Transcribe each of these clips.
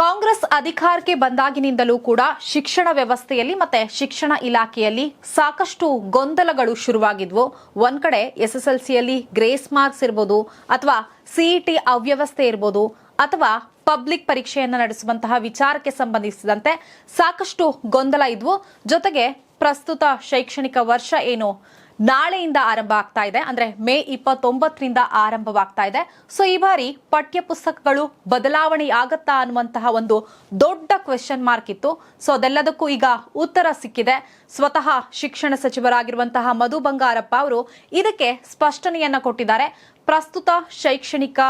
ಕಾಂಗ್ರೆಸ್ ಅಧಿಕಾರಕ್ಕೆ ಬಂದಾಗಿನಿಂದಲೂ ಕೂಡ ಶಿಕ್ಷಣ ವ್ಯವಸ್ಥೆಯಲ್ಲಿ ಮತ್ತೆ ಶಿಕ್ಷಣ ಇಲಾಖೆಯಲ್ಲಿ ಸಾಕಷ್ಟು ಗೊಂದಲಗಳು ಶುರುವಾಗಿದ್ವು. ಒಂದ್ ಕಡೆ ಎಸ್ಎಸ್ಎಲ್ಸಿಯಲ್ಲಿ ಗ್ರೇಸ್ ಮಾರ್ಕ್ಸ್ ಇರ್ಬೋದು, ಅಥವಾ ಸಿಇಟಿ ಅವ್ಯವಸ್ಥೆ ಇರ್ಬೋದು, ಅಥವಾ ಪಬ್ಲಿಕ್ ಪರೀಕ್ಷೆಯನ್ನು ನಡೆಸುವಂತಹ ವಿಚಾರಕ್ಕೆ ಸಂಬಂಧಿಸಿದಂತೆ ಸಾಕಷ್ಟು ಗೊಂದಲ ಇದ್ವು. ಜೊತೆಗೆ ಪ್ರಸ್ತುತ ಶೈಕ್ಷಣಿಕ ವರ್ಷ ಏನು? ನಾಳೆಯಿಂದ ಆರಂಭ ಆಗ್ತಾ ಇದೆ. ಅಂದ್ರೆ ಮೇ ಇಪ್ಪತ್ತೊಂಬತ್ತರಿಂದ ಆರಂಭವಾಗ್ತಾ ಇದೆ. ಸೊ ಈ ಬಾರಿ ಪಠ್ಯ ಪುಸ್ತಕಗಳು ಬದಲಾವಣೆ ಆಗತ್ತಾ ಅನ್ನುವಂತಹ ಒಂದು ದೊಡ್ಡ ಕ್ವೆಶನ್ ಮಾರ್ಕ್ ಇತ್ತು. ಸೊ ಅದೆಲ್ಲದಕ್ಕೂ ಈಗ ಉತ್ತರ ಸಿಕ್ಕಿದೆ. ಸ್ವತಃ ಶಿಕ್ಷಣ ಸಚಿವರಾಗಿರುವಂತಹ ಮಧು ಬಂಗಾರಪ್ಪ ಅವರು ಇದಕ್ಕೆ ಸ್ಪಷ್ಟನೆಯನ್ನ ಕೊಟ್ಟಿದ್ದಾರೆ. ಪ್ರಸ್ತುತ ಶೈಕ್ಷಣಿಕ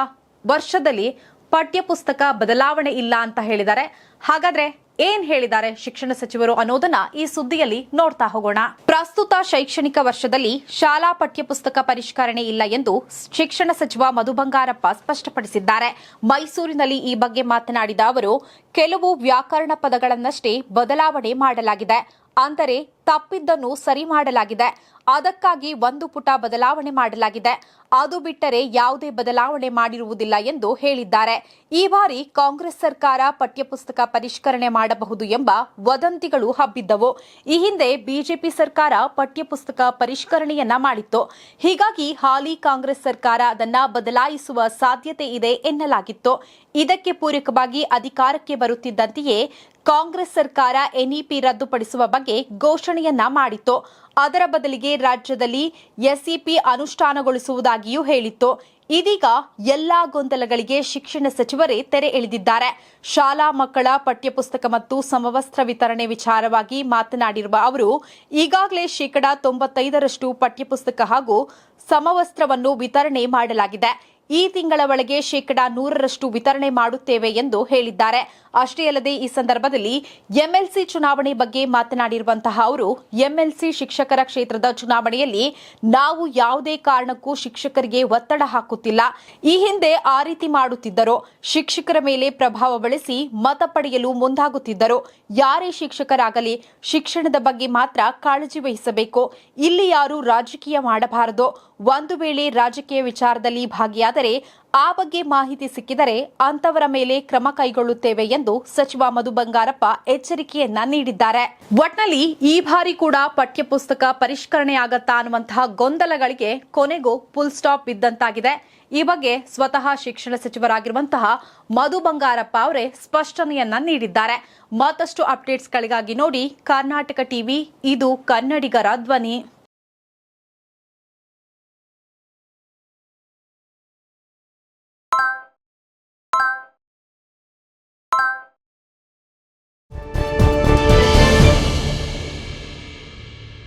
ವರ್ಷದಲ್ಲಿ ಪಠ್ಯ ಪುಸ್ತಕ ಬದಲಾವಣೆ ಇಲ್ಲ ಅಂತ ಹೇಳಿದ್ದಾರೆ. ಹಾಗಾದ್ರೆ ಏನ್ ಹೇಳಿದ್ದಾರೆ ಶಿಕ್ಷಣ ಸಚಿವರು ಅನ್ನೋದನ್ನ ಈ ಸುದ್ದಿಯಲ್ಲಿ ನೋಡ್ತಾ ಹೋಗೋಣ. ಪ್ರಸ್ತುತ ಶೈಕ್ಷಣಿಕ ವರ್ಷದಲ್ಲಿ ಶಾಲಾ ಪಠ್ಯಪುಸ್ತಕ ಪರಿಷ್ಕರಣೆ ಇಲ್ಲ ಎಂದು ಶಿಕ್ಷಣ ಸಚಿವ ಮಧು ಬಂಗಾರಪ್ಪ ಸ್ಪಷ್ಟಪಡಿಸಿದ್ದಾರೆ. ಮೈಸೂರಿನಲ್ಲಿ ಈ ಬಗ್ಗೆ ಮಾತನಾಡಿದ ಅವರು ಕೆಲವು ವ್ಯಾಕರಣ ಪದಗಳನ್ನಷ್ಟೇ ಬದಲಾವಣೆ ಮಾಡಲಾಗಿದೆ. ಅಂದರೆ ತಪ್ಪಿದ್ದನ್ನು ಸರಿ ಮಾಡಲಾಗಿದೆ. ಅದಕ್ಕಾಗಿ ಒಂದು ಪುಟ ಬದಲಾವಣೆ ಮಾಡಲಾಗಿದೆ. ಅದು ಬಿಟ್ಟರೆ ಯಾವುದೇ ಬದಲಾವಣೆ ಮಾಡಿರುವುದಿಲ್ಲ ಎಂದು ಹೇಳಿದ್ದಾರೆ. ಈ ಬಾರಿ ಕಾಂಗ್ರೆಸ್ ಸರ್ಕಾರ ಪಠ್ಯಪುಸ್ತಕ ಪರಿಷ್ಕರಣೆ ಮಾಡಬಹುದು ಎಂಬ ವದಂತಿಗಳು ಹಬ್ಬಿದ್ದವು. ಈ ಹಿಂದೆ ಬಿಜೆಪಿ ಸರ್ಕಾರ ಪಠ್ಯಪುಸ್ತಕ ಪರಿಷ್ಕರಣೆಯನ್ನ ಮಾಡಿತ್ತು. ಹೀಗಾಗಿ ಹಾಲಿ ಕಾಂಗ್ರೆಸ್ ಸರ್ಕಾರ ಅದನ್ನ ಬದಲಾಯಿಸುವ ಸಾಧ್ಯತೆ ಇದೆ ಎನ್ನಲಾಗಿತ್ತು. ಇದಕ್ಕೆ ಪೂರಕವಾಗಿ ಅಧಿಕಾರಕ್ಕೆ ಬರುತ್ತಿದ್ದಂತೆಯೇ ಕಾಂಗ್ರೆಸ್ ಸರ್ಕಾರ ಎನ್ಇಪಿ ರದ್ದುಪಡಿಸುವ ಬಗ್ಗೆ ಘೋಷಣೆಯನ್ನ ಮಾಡಿತ್ತು. ಅದರ ಬದಲಿಗೆ ರಾಜ್ಯದಲ್ಲಿ ಎಸ್ಇಪಿ ಅನುಷ್ಠಾನಗೊಳಿಸುವುದಾಗಿಯೂ ಹೇಳಿತ್ತು. ಇದೀಗ ಎಲ್ಲಾ ಗೊಂದಲಗಳಿಗೆ ಶಿಕ್ಷಣ ಸಚಿವರೇ ತೆರೆ ಎಳೆದಿದ್ದಾರೆ. ಶಾಲಾ ಮಕ್ಕಳ ಪಠ್ಯಪುಸ್ತಕ ಮತ್ತು ಸಮವಸ್ತ್ರ ವಿತರಣೆ ವಿಚಾರವಾಗಿ ಮಾತನಾಡಿರುವ ಅವರು, ಈಗಾಗಲೇ ಶೇಕಡಾ ತೊಂಬತ್ತೈದರಷ್ಟು ಪಠ್ಯಪುಸ್ತಕ ಹಾಗೂ ಸಮವಸ್ತ್ರವನ್ನು ವಿತರಣೆ ಮಾಡಲಾಗಿದೆ. ಈ ತಿಂಗಳ ಒಳಗೆ ಶೇಕಡಾ ನೂರರಷ್ಟು ವಿತರಣೆ ಮಾಡುತ್ತೇವೆ ಎಂದು ಹೇಳಿದ್ದಾರೆ. ಅಷ್ಟೇ ಅಲ್ಲದೆ ಈ ಸಂದರ್ಭದಲ್ಲಿ ಎಂಎಲ್ಸಿ ಚುನಾವಣೆ ಬಗ್ಗೆ ಮಾತನಾಡಿರುವಂತಹ ಅವರು, ಎಂಎಲ್ಸಿ ಶಿಕ್ಷಕರ ಕ್ಷೇತ್ರದ ಚುನಾವಣೆಯಲ್ಲಿ ನಾವು ಯಾವುದೇ ಕಾರಣಕ್ಕೂ ಶಿಕ್ಷಕರಿಗೆ ಒತ್ತಡ ಹಾಕುತ್ತಿಲ್ಲ. ಈ ಹಿಂದೆ ಆ ರೀತಿ ಮಾಡುತ್ತಿದ್ದರು. ಶಿಕ್ಷಕರ ಮೇಲೆ ಪ್ರಭಾವ ಬಳಸಿ ಮತ ಪಡೆಯಲು ಮುಂದಾಗುತ್ತಿದ್ದರು. ಯಾರೇ ಶಿಕ್ಷಕರಾಗಲಿ, ಶಿಕ್ಷಣದ ಬಗ್ಗೆ ಮಾತ್ರ ಕಾಳಜಿ ವಹಿಸಬೇಕು. ಇಲ್ಲಿ ಯಾರು ರಾಜಕೀಯ ಮಾಡಬಾರದು. ಒಂದು ವೇಳೆ ರಾಜಕೀಯ ವಿಚಾರದಲ್ಲಿ ಭಾಗಿಯಾದರೆ ಆ ಬಗ್ಗೆ ಮಾಹಿತಿ ಸಿಕ್ಕಿದರೆ ಅಂತವರ ಮೇಲೆ ಕ್ರಮ ಕೈಗೊಳ್ಳುತ್ತೇವೆ ಎಂದು ಸಚಿವ ಮಧು ಬಂಗಾರಪ್ಪ ಎಚ್ಚರಿಕೆಯನ್ನ ನೀಡಿದ್ದಾರೆ. ಒಟ್ನಲ್ಲಿ ಈ ಬಾರಿ ಕೂಡ ಪಠ್ಯಪುಸ್ತಕ ಪರಿಷ್ಕರಣೆ ಆಗತ್ತಾ ಅನ್ನುವಂತಹ ಗೊಂದಲಗಳಿಗೆ ಕೊನೆಗೂ ಫುಲ್ ಸ್ಟಾಪ್ ಬಿದ್ದಂತಾಗಿದೆ. ಈ ಬಗ್ಗೆ ಸ್ವತಃ ಶಿಕ್ಷಣ ಸಚಿವರಾಗಿರುವಂತಹ ಮಧು ಬಂಗಾರಪ್ಪ ಅವರೇ ಸ್ಪಷ್ಟನೆಯನ್ನ ನೀಡಿದ್ದಾರೆ. ಮತ್ತಷ್ಟು ಅಪ್ಡೇಟ್ಸ್ಗಳಿಗಾಗಿ ನೋಡಿ ಕರ್ನಾಟಕ ಟಿವಿ ಇದು ಕನ್ನಡಿಗರ ಧ್ವನಿ.